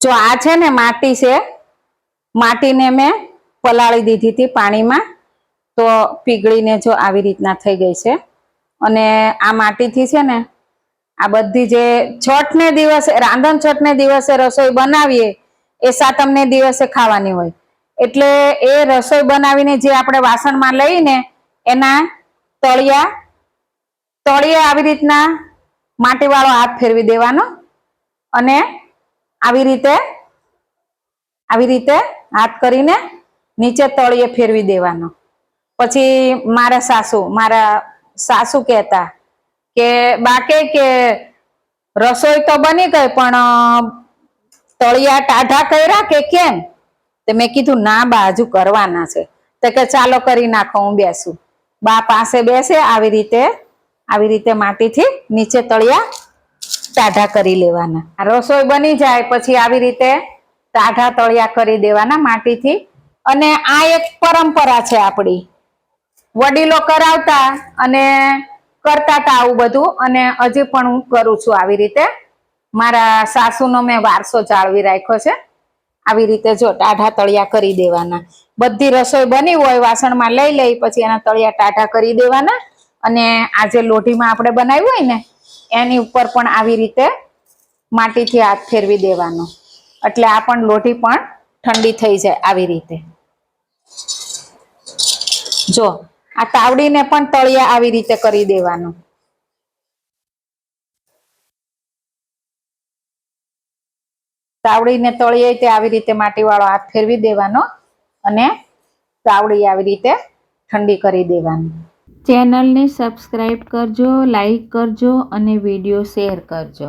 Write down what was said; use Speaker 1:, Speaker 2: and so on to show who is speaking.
Speaker 1: જો આ છે ને માટી છે, માટીને મેં પલાળી દીધી હતી પાણીમાં, તો પીગળીને જો આવી રીતના થઈ ગઈ છે. અને આ માટીથી છે ને, આ બધી જે છઠને દિવસે, રાંધણ છઠને દિવસે રસોઈ બનાવીએ, એ સાતમને દિવસે ખાવાની હોય. એટલે એ રસોઈ બનાવીને જે આપણે વાસણમાં લઈને એના તળિયા, તળિયે આવી રીતના માટીવાળો હાથ ફેરવી દેવાનો. અને આવી રીતે આવી રીતે હાથ કરીને નીચે તળિયે ફેરવી દેવાનો. પછી મારા સાસુ મારા સાસુ કહેતા કે, બાકે કે, રસોઈ તો બની ગઈ, પણ તળિયા ટાઢા કર્યા કે કેમ? તે મેં કીધું, ના બા, હજુ કરવાના છે. તો કે, ચાલો કરી નાખો, હું બેસું. બા પાસે બેસે, આવી રીતે આવી રીતે માટીથી નીચે તળિયા ટાઢા કરી લેવાના. રસોઈ બની જાય પછી આવી રીતે ટાઢા તળિયા કરી દેવાના માટીથી. અને આ એક પરંપરા છે આપણી. વડીલો કરાવતા અને કરતા હતા આવું બધું. અને હજી પણ હું કરું છું આવી રીતે. મારા સાસુનો મેં વારસો જાળવી રાખ્યો છે. આવી રીતે જો ટાઢા તળિયા કરી દેવાના. બધી રસોઈ બની હોય વાસણમાં લઈ લઈ પછી એના તળિયા ટાઢા કરી દેવાના. અને આજે લોઢીમાં આપણે બનાવ્યું હોય ને એની ઉપર પણ આવી રીતે માટીથી હાથ ફેરવી દેવાનો. એટલે આ પણ લોઢી પણ ઠંડી થઈ જાય આવી રીતે. જો, આ તાવડીને પણ તળિયા આવી રીતે કરી દેવાનું. તાવડીને તળિયે તે આવી રીતે માટીવાળો હાથ ફેરવી દેવાનો અને તાવડી આવી રીતે ઠંડી કરી દેવાની.
Speaker 2: ચેનલને સબસ્ક્રાઈબ કરજો લાઈક કરજો અને વીડિયો શેર કરજો.